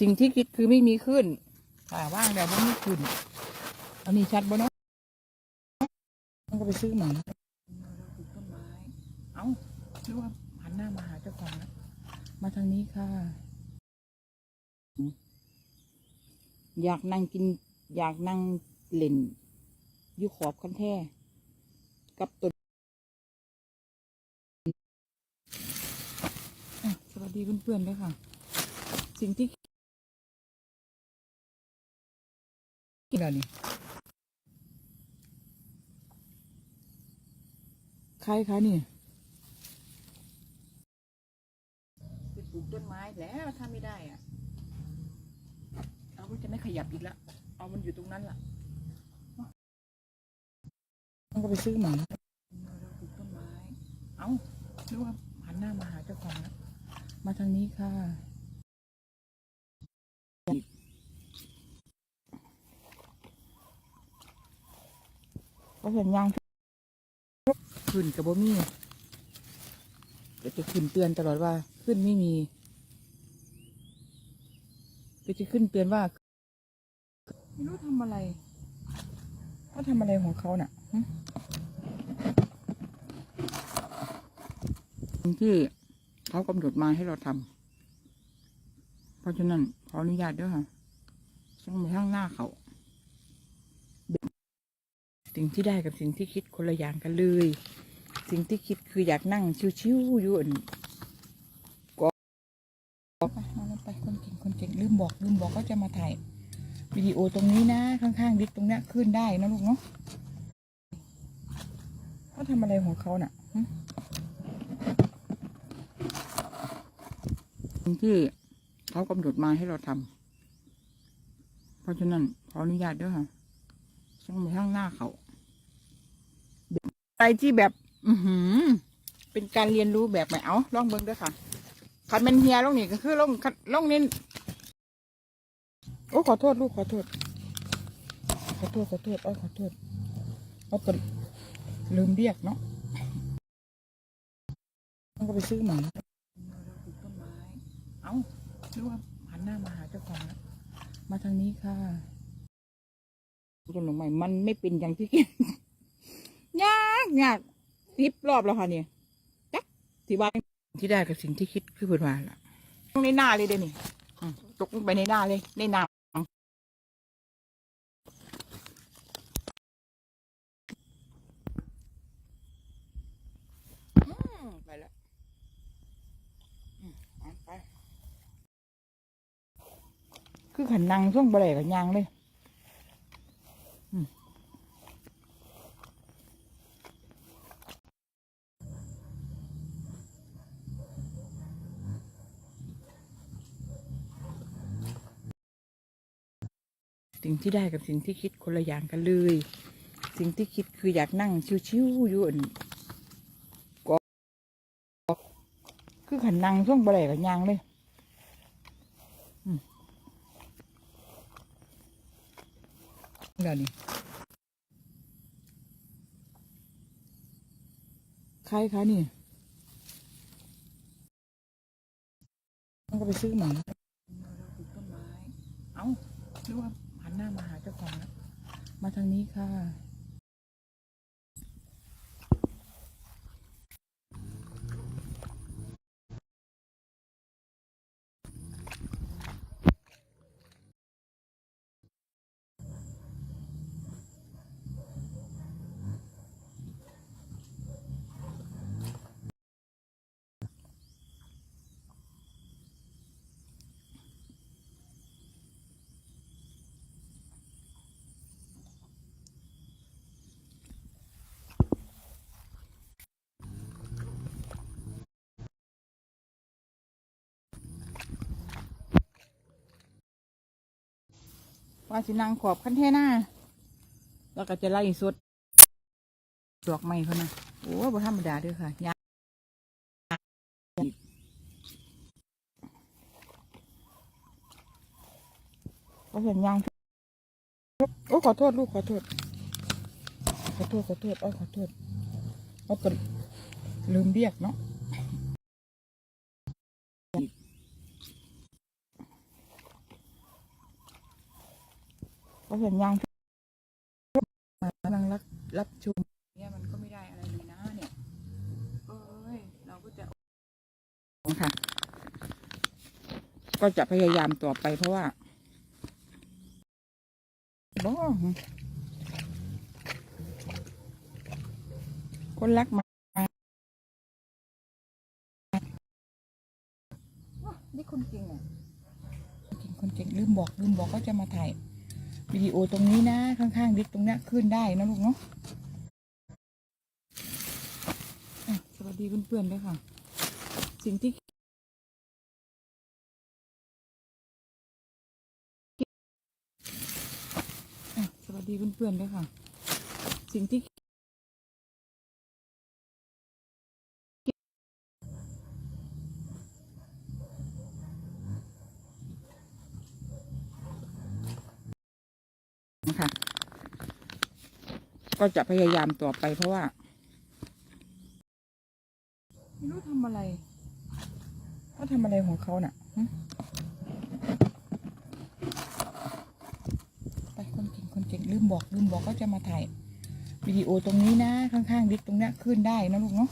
สิ่งที่คิดคือไม่มีขึ้นค่ะว่างแล้วไม่ขึ้น อันนี้ชัดบ่เนาะต้องก็ไปซื้อใหม่ปลูกต้นไม้เอ้าหรือว่าหันหน้ามาหาเจ้าของแล้วมาทางนี้ค่ะ อยากนั่งกิน อยากนั่งเล่นอยู่ขอบคันแท่กับต้นสวัสดีเพื่อนๆด้วยค่ะ สิ่งที่ นอะไรนี่ใครคะนี่ไปปลูกต้นไม้แล้วถ้าไม่ได้อะเอามันจะไม่ขยับอีกแล้วเอามันอยู่ตรงนั้นล่ะมันก็ไปซื้อใหม่เราปลูกต้นไม้ เอ้าหรือว่าหันหน้ามาหาเจ้าของแล้วมาทางนี้ค่ะ ก็เห็นยางขึ้นกับบ่มีก็จะขึ้นเตือนตลอดว่าขึ้นไม่มีก็จะขึ้นเตือนว่าไม่รู้ทำอะไรเขาทำอะไรของเขาน่ะหึสิ่งที่เขากำหนดมาให้เราทำเพราะฉะนั้นขออนุญาตด้วยค่ะต้องไปข้างหน้าเขา สิ่งที่ได้กับสิ่งที่คิดคนละอย่างกันเลย สิ่งที่คิดคืออยากนั่งชิวๆอยู่อันก็ไปเอาลงไปคนเก่งคนเก่งลืมบอกลืมบอกก็จะมาถ่ายวิดีโอตรงนี้นะ ข้างๆดิสตรงนี้ขึ้นได้นะลูกเนาะเขาทำอะไรของเขาน่ะสิ่งที่เขากำหนดมาให้เราทำเพราะฉะนั้นขออนุญาตด้วยค่ะ ต้องไปข้างหน้าเขาอะไรที่แบบ อือหือ เป็นการเรียนรู้แบบใหม่เอาลองเบิ้งด้วยค่ะคันเป็นเฮียลงนี่ก็คือลงลงนี่โอ้ขอโทษลูกขอโทษ ขอโทษขอโทษอ้ขอโทษเอาก็ลืมเรียกเนาะต้องก็ไปซื้อหมาปลูกต้นเอ้าหรือว่าหันหน้ามาหาเจ้าของมาทางนี้ค่ะ ต้นลงใหม่มันไม่เป็นอย่างที่คิดยากยากสิบรอบแล้วค่ะเนี่ยจักที่ว่าที่ได้กับสิ่งที่คิดคือเพื่อนว่าล่ะต้องในหน้าเลยเดี๋ยวนี้อืมตกลงไปในหน้าเลย ในน้ำอืมไปแล้วอืมเอาไปคือขันนังช่วงบะไหลกับยางเลย สิ่งที่ได้กับสิ่งที่คิดคนละอย่างกันเลย สิ่งที่คิดคืออยากนั่งชิวๆอยู่อันก็คือขันนั่งช่วงบะไหลกับยางเลยอืม ดี๋ยวนี้ใครคะนี่ต้องก็ไปซื้อหม่เราปลูกต้นไม้ เอ้าหรือว่าหันหน้ามาหาเจ้าของแล้วมาทางนี้ค่ะ ว่าสินางขอบคันเทหน้าแล้วก็จะไล่สดดอกไม้เขานะโอ้บ่ธรรมดาด้วยค่ะยาก็เห็นยางโอ้ขอโทษลูกขอโทษ ขอโทษขอโทษอ้ยขอโทษเอาก็ลืมเรียกเนาะ ก็เห็นยางกำลังรับรับชมเนี่ยมันก็ไม่ได้อะไรเลยนะเนี่ยเอ้ยเราก็จะค่ะ ก็จะพยายามต่อไปเพราะว่าบ้องคนรักมาว้านี่คนจริงอะจริงคนจริงลืมบอกลืมบอกก็จะมาถ่าย วิดีโอตรงนี้นะ ข้างๆดิกตรงเนี้ยขึ้นได้นะลูกเนาะสวัสดีเพื่อนๆด้วยค่ะ สิ่งที่สวัสดีเพื่อนๆด้วยค่ะ สิ่งที่ ก็จะพยายามต่อไปเพราะว่า ไม่รู้ทำอะไรเขาทำอะไรของเขาน่ะไปคนเก่งคนเก่งลืมบอกลืมบอกก็จะมาถ่ายวิดีโอตรงนี้นะ ข้างๆดิกตรงเนี้ยขึ้นได้นะลูกเนาะ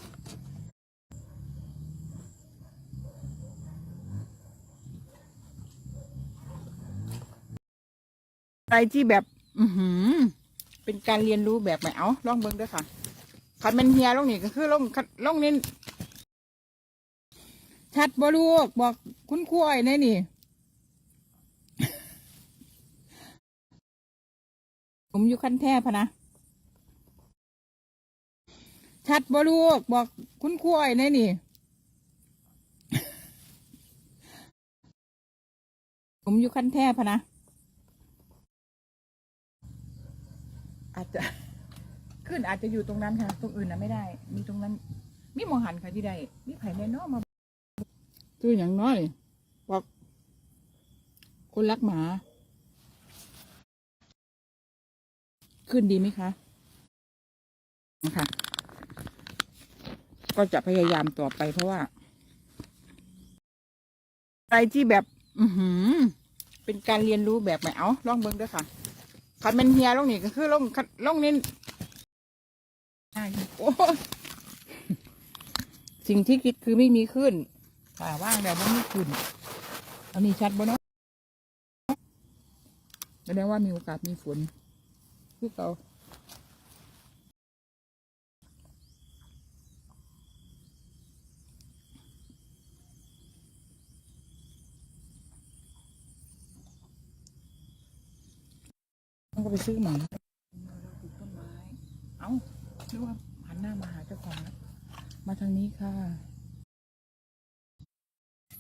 อะไรที่แบบ อือหือ เป็นการเรียนรู้แบบใหม่เอาลองเบิ้งด้วยค่ะคันเป็นเฮียลงนี่ก็คือลงลงนี่ชัดบ่ลูกบอกคุณครูอ้อยแน่นี่ผมอยู่คันแท่พะนะชัดบ่ลูกบอกคุณครูอ้อยแน่นี่ผมอยู่คันแท่พะนะ อาจจะขึ้นอาจจะอยู่ตรงนั้นค่ะ ตรงอื่นนะไม่ได้ มีตรงนั้น มีหมองหันค่ะที่ใดมีไผ่แน่นอนมาคืออย่างน้อยบอกคนรักหมา ขึ้นดีไหมคะนะคะก็จะพยายามต่อไปเพราะว่า อะไรที่แบบ อือหือเป็นการเรียนรู้แบบใหม่เอาลองเบิ้งด้วยค่ะ คันเป็นเฮียลงนี่ก็คือลงคันลงนี่อ่าโอ้สิ่งที่คิดคือไม่มีขึ้นป่าว่างแล้วไม่มีขึ้นอันนี้ชัดบ่เนาะแสดงว่ามีโอกาสมีฝนคือเก่า ต้องก็ไปซื้อหมาเราปลูกต้นไม้ เอ้าหรือว่าหันหน้ามาหาเจ้าของแล้วมาทางนี้ค่ะ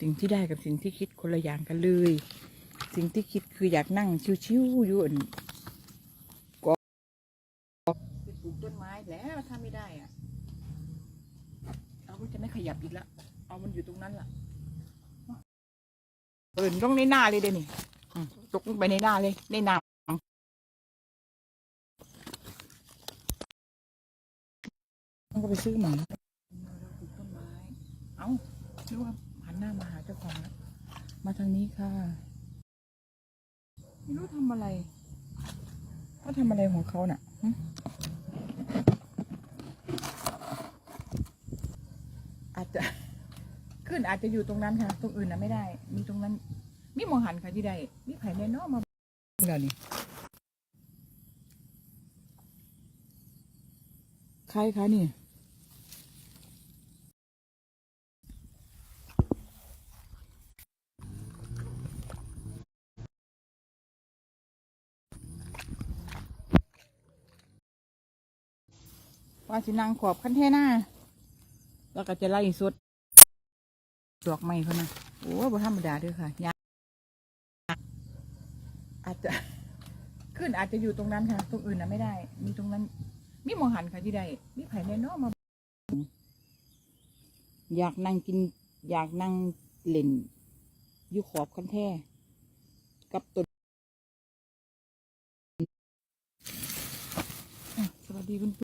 สิ่งที่ได้กับสิ่งที่คิดคนละอย่างกันเลย สิ่งที่คิดคืออยากนั่งชิวๆอยู่อั่นก็ไปปลูกต้นไม้แล้วถ้าไม่ได้อะเราก็จะไม่ขยับอีกแล้วเอามันอยู่ตรงนั้นล่ะเปิดต้องในหน้าเลยเดี๋ยวนี้อืมตกลงไปในหน้าเลยในน้ำมัน ก็ไปซื้อหมาเราปลูกต้นไม้ เอ้าหรือว่าหันหน้ามาหาเจ้าของแล้วมาทางนี้ค่ะ ไม่รู้ทำอะไรเขาทำอะไรของเขาน่ะหึอาจจะขึ้นอาจจะอยู่ตรงนั้นค่ะ ตรงอื่นนะไม่ได้ มีตรงนั้น มีหมองหันค่ะที่ใดมีไผ่แน่นอนมาเดี๋ยวนี้ใครคะนี่ ว่าสินางขอบคันเทน่าแล้วก็จะไล่สดดอกไม้เขานะโอ้บ่ธรรมดาด้วยค่ะยาอาจจะขึ้นอาจจะอยู่ตรงนั้นค่ะ ตรงอื่นนะไม่ได้ มีตรงนั้น มีมองหันค่ะที่ใดมีไผ่แน่นอนมาอยากนั่งกิน อยากนั่งเล่นอยู่ขอบคันแท่กับต้นอะสวัสดีเพื่อน